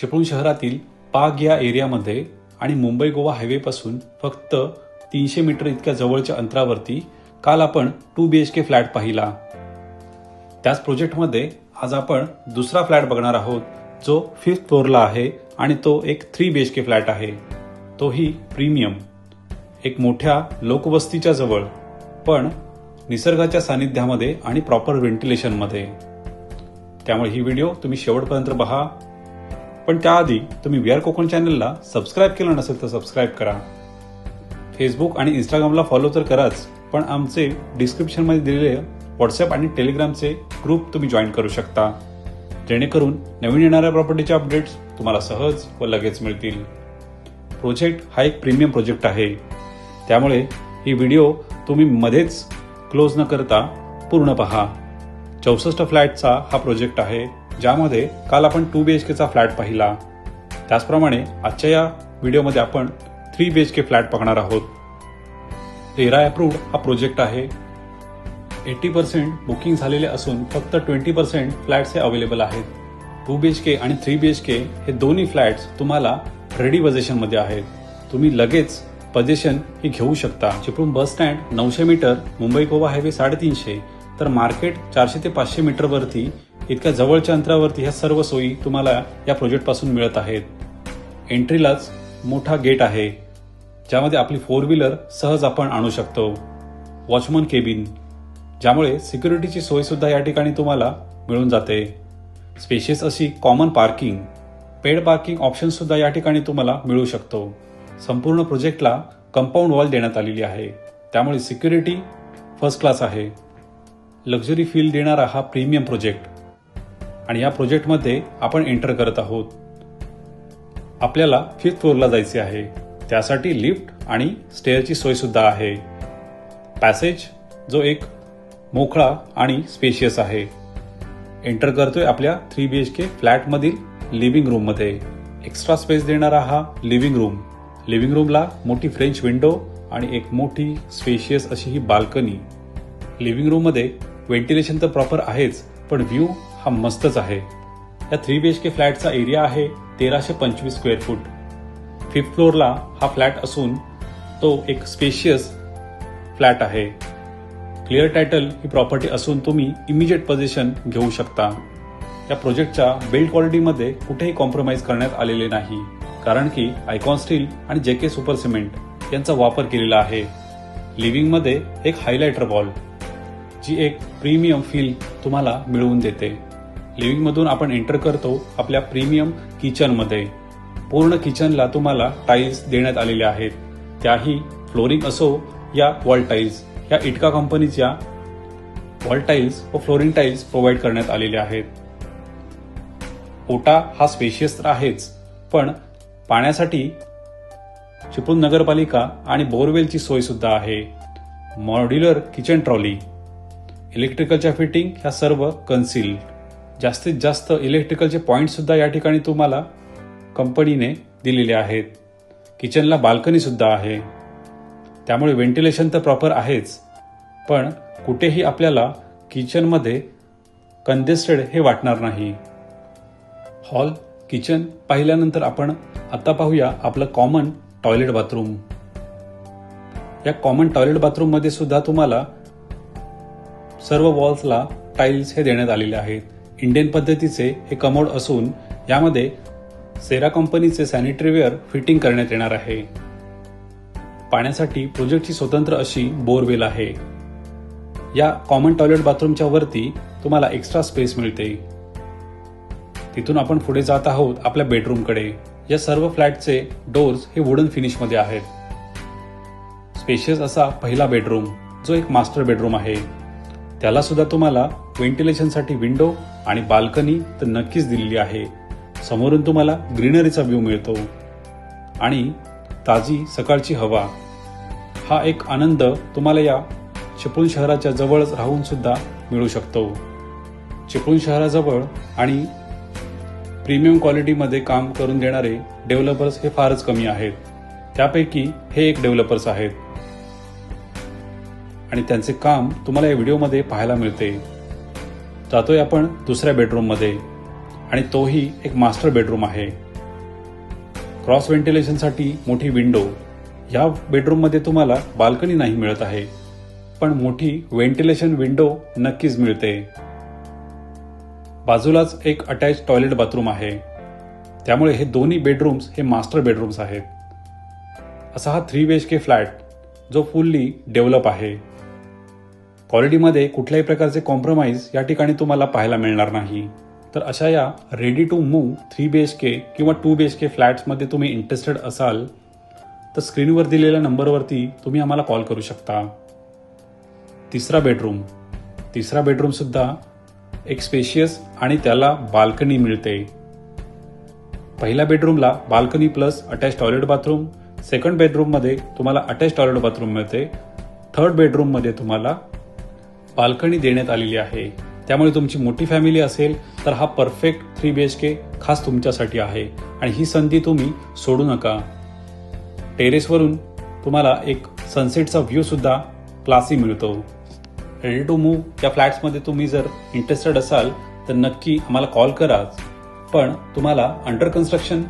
चिपळूण शहरातील पाग या एरियामध्ये आणि मुंबई गोवा हायवेपासून फक्त तीनशे मीटर इतक्या जवळच्या अंतरावरती काल आपण two B H K flat पाहिला. त्याच प्रोजेक्टमध्ये आज आपण दुसरा फ्लॅट बघणार आहोत जो फिफ्थ फ्लोअरला आहे आणि तो एक three B H K flat आहे. तोही प्रीमियम. एक मोठ्या लोकवस्तीच्या जवळ पण निसर्गाच्या सानिध्यामध्ये आणि प्रॉपर व्हेंटिलेशनमध्ये त्यामुळे ही व्हिडिओ तुम्ही शेवटपर्यंत पहा. पण त्याआधी तुम्ही वी आर कोकण चॅनलला सबस्क्राईब केलं नसेल तर सबस्क्राईब करा. फेसबुक आणि इंस्टाग्रामला फॉलो तर कराच पण आमचे डिस्क्रिप्शनमध्ये दिलेले व्हॉट्सअप आणि टेलिग्रामचे ग्रुप तुम्ही जॉईन करू शकता. जेणेकरून नवीन येणाऱ्या प्रॉपर्टीचे अपडेट्स तुम्हाला सहज व लगेच मिळतील. प्रोजेक्ट हा एक प्रीमियम प्रोजेक्ट आहे. त्यामुळे ही व्हिडिओ तुम्ही मध्येच क्लोज न करता पूर्ण पहा. चौसष्ट फ्लॅटचा हा प्रोजेक्ट आहे. ज्यामध्ये काल आपण टू बी एच केचा फ्लॅट पाहिला. त्याचप्रमाणे आजच्या या व्हिडिओमध्ये आपण three B H K flat बघणार आहोत. तेरा अप्रूव्ड हा प्रोजेक्ट आहे. एटी पर्सेंट बुकिंग झालेले असून फक्त ट्वेंटी पर्सेंट फ्लॅट्स हे अवेलेबल आहेत. टू बी एच के आणि थ्री बी एच के हे दोन्ही फ्लॅट्स तुम्हाला रेडी पोझिशनमध्ये आहेत. तुम्ही लगेच पोझिशन ही घेऊ शकता. चिपळूण बस स्टँड नऊशे मीटर मुंबई गोवा हायवे साडेतीनशे तर मार्केट चारशे ते पाचशे मीटरवरती इतक्या जवळच्या अंतरावरती ह्या सर्व सोयी तुम्हाला या प्रोजेक्टपासून मिळत आहेत. एंट्रीलाच मोठा गेट आहे. ज्यामध्ये आपली फोर व्हीलर सहज आपण आणू शकतो. वॉचमन केबिन ज्यामुळे सिक्युरिटीची सोयसुद्धा या ठिकाणी तुम्हाला मिळून जाते. स्पेशियस अशी कॉमन पार्किंग पेड पार्किंग ऑप्शनसुद्धा या ठिकाणी तुम्हाला मिळू शकतो. संपूर्ण प्रोजेक्टला कंपाऊंड वॉल देण्यात आलेली आहे. त्यामुळे सिक्युरिटी फर्स्ट क्लास आहे. लक्झरी फील देणारा हा प्रीमियम प्रोजेक्ट. आणि या प्रोजेक्टमध्ये आपण एंटर करत आहोत. आपल्याला फिफ्थ फ्लोअरला जायचे आहे. त्यासाठी लिफ्ट आणि स्टेअरची सोयसुद्धा आहे. पॅसेज जो एक मोकळा आणि स्पेशियस आहे. एंटर करतोय आपल्या थ्री बी एच के फ्लॅटमधील लिव्हिंग रूममध्ये. एक्स्ट्रा स्पेस देणारा हा लिव्हिंग रूम. लिव्हिंग रूमला मोठी फ्रेंच विंडो आणि एक मोठी स्पेशियस अशी ही बाल्कनी. लिव्हिंग रूममध्ये व्हेंटिलेशन तर प्रॉपर आहेच पण व्ह्यू हा मस्तच आहे. या थ्री बी एच के फ्लॅटचा एरिया आहे तेराशे पंचवीस स्क्वेअर फूट फिफ्थ फ्लोअरला हा फ्लॅट असून तो एक स्पेशियस फ्लॅट आहे. क्लिअर टायटल ही प्रॉपर्टी असून तुम्ही इमिजिएट पोझिशन घेऊ शकता. या प्रोजेक्टच्या बिल्ड क्वालिटीमध्ये कुठेही कॉम्प्रोमाइज करण्यात आलेले नाही. कारण की आयकॉन स्टील आणि जे के सुपर सिमेंट यांचा वापर केलेला आहे. लिव्हिंगमध्ये एक हायलायटर वॉल जी एक प्रीमियम फील तुम्हाला मिळवून देते. लिव्हिंगमधून आपण एंटर करतो आपल्या प्रीमियम किचनमध्ये पूर्ण किचनला तुम्हाला टाईल्स देण्यात आलेल्या आहेत. त्याही फ्लोरिंग असो या वॉल टाईल्स या इटका कंपनीच्या वॉल टाईल्स व फ्लोरिंग टाईल्स प्रोव्हाइड करण्यात आलेल्या आहेत. ओटा हा स्पेशियस तर आहेच पण पाण्यासाठी चिपळूण नगरपालिका आणि बोरवेलची सोय सुद्धा आहे. मॉड्युलर किचन ट्रॉली इलेक्ट्रिकलच्या फिटिंग ह्या सर्व कन्सील जास्तीत जास्त इलेक्ट्रिकलचे पॉईंटसुद्धा या ठिकाणी तुम्हाला कंपनीने दिलेले आहेत. किचनला बाल्कनीसुद्धा आहे. त्यामुळे व्हेंटिलेशन तर प्रॉपर आहेच. पण कुठेही आपल्याला किचनमध्ये कंजेस्टेड हे वाटणार नाही. हॉल किचन पाहिल्यानंतर आपण आता पाहूया आपलं कॉमन टॉयलेट बाथरूम या कॉमन टॉयलेट बाथरूममध्ये सुद्धा तुम्हाला सर्व वॉल्सला टाईल्स हे देण्यात आलेले आहेत. इंडियन पद्धतीचे हे कमोड असून यामध्ये सेरा कंपनीचे सॅनिटरीवेअर फिटिंग करण्यात येणार आहे. पाण्यासाठी प्रोजेक्टची स्वतंत्र अशी बोरवेल आहे. या कॉमन टॉयलेट बाथरूमच्या वरती तुम्हाला एक्स्ट्रा स्पेस मिळते. तिथून आपण पुढे जात आहोत आपल्या बेडरूमकडे या सर्व फ्लॅटचे डोर्स हे वुडन फिनिशमध्ये आहेत. स्पेशियस असा पहिला बेडरूम जो एक मास्टर बेडरूम आहे. त्याला सुद्धा तुम्हाला व्हेंटिलेशनसाठी विंडो आणि बाल्कनी तर नक्कीच दिलेली आहे. समोरून तुम्हाला ग्रीनरीचा व्ह्यू मिळतो. आणि ताजी सकाळची हवा. हा एक आनंद तुम्हाला या चिपळूण शहराच्या जवळच राहून सुद्धा मिळू शकतो. चिपळूण शहराजवळ आणि प्रीमियम क्वालिटीमध्ये काम करून देणारे डेव्हलपर्स हे फारच कमी आहेत. त्यापैकी हे एक डेव्हलपर्स आहेत. आणि त्यांचे काम तुम्हाला या व्हिडिओमध्ये पाहायला मिळते. जातोय आपण दुसऱ्या बेडरूममध्ये आणि तोही एक मास्टर बेडरूम आहे. क्रॉस व्हेंटिलेशनसाठी मोठी विंडो. या बेडरूममध्ये तुम्हाला बाल्कनी नाही मिळत आहे पण मोठी व्हेंटिलेशन विंडो नक्कीच मिळते. बाजूलाच एक अटॅच टॉयलेट बाथरूम आहे. त्यामुळे हे दोन्ही बेडरूम्स हे मास्टर बेडरूम्स आहेत. असा हा three B H K flat जो फुल्ली डेव्हलप आहे. क्वालिटीमध्ये कुठल्याही प्रकारचे कॉम्प्रोमाइज या ठिकाणी तुम्हाला पाहायला मिळणार नाही. तर अशा या ready to move three B H K किंवा टू बी एच के फ्लॅट्समध्ये तुम्ही इंटरेस्टेड असाल तर स्क्रीनवर दिलेल्या नंबरवरती तुम्ही आम्हाला कॉल करू शकता. तिसरा बेडरूम तिसरा बेडरूमसुद्धा एक स्पेशियस आणि त्याला बाल्कनी मिळते. पहिल्या बेडरूमला balcony plus attach toilet bathroom second बेडरूममध्ये तुम्हाला अटॅच टॉयलेट बाथरूम मिळते थर्ड बेडरूममध्ये तुम्हाला बाल्कनी देण्यात आलेली आहे. त्यामुळे तुमची मोठी फॅमिली असेल तर हा perfect three B H K खास तुमच्यासाठी आहे. आणि ही संधी तुम्ही सोडू नका. टेरेसवरून तुम्हाला एक सनसेटचा व्ह्यू सुद्धा क्लासी मिळतो. रेडी टू मूव्ह या फ्लॅट्समध्ये तुम्ही जर इंटरेस्टेड असाल तर नक्की आम्हाला कॉल करा. पण तुम्हाला अंडर कन्स्ट्रक्शन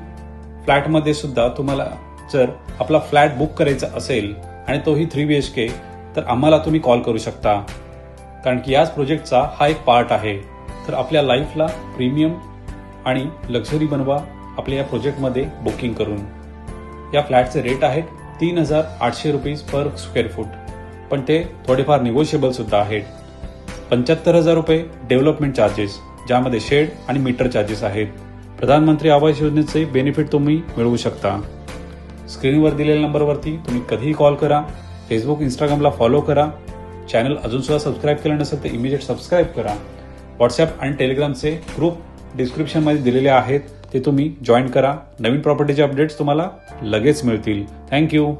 फ्लॅटमध्ये सुद्धा तुम्हाला जर आपला फ्लॅट बुक करायचा असेल आणि तोही थ्री बी एच के तर आम्हाला तुम्ही कॉल करू शकता. कारण की याच प्रोजेक्टचा हा एक पार्ट आहे. तर आपल्या लाईफला प्रीमियम आणि लक्झरी बनवा आपल्या या प्रोजेक्टमध्ये बुकिंग करून. या फ्लॅटचे रेट आहेत तीन हजार आठशे रुपीज पर स्क्वेअर फूट. पण ते थोडेफार निगोशिएबल सुद्धा आहेत. पंच्याहत्तर हजार रुपये डेव्हलपमेंट चार्जेस ज्यामध्ये शेड आणि मीटर चार्जेस आहेत. प्रधानमंत्री आवास योजनेचे बेनिफिट तुम्ही मिळवू शकता. स्क्रीनवर दिलेल्या नंबरवरती तुम्ही कधीही कॉल करा. फेसबुक इंस्टाग्रामला फॉलो करा. चॅनल अजून सुद्धा सबस्क्राईब केलं नसेल तर इमिजिएट सबस्क्राईब करा. व्हॉट्सअप आणि टेलिग्रामचे ग्रुप डिस्क्रिप्शनमध्ये दिलेले आहेत. ते तुम्ही जॉईन करा. नवीन प्रॉपर्टीचे अपडेट्स तुम्हाला लगेच मिळतील. थँक्यू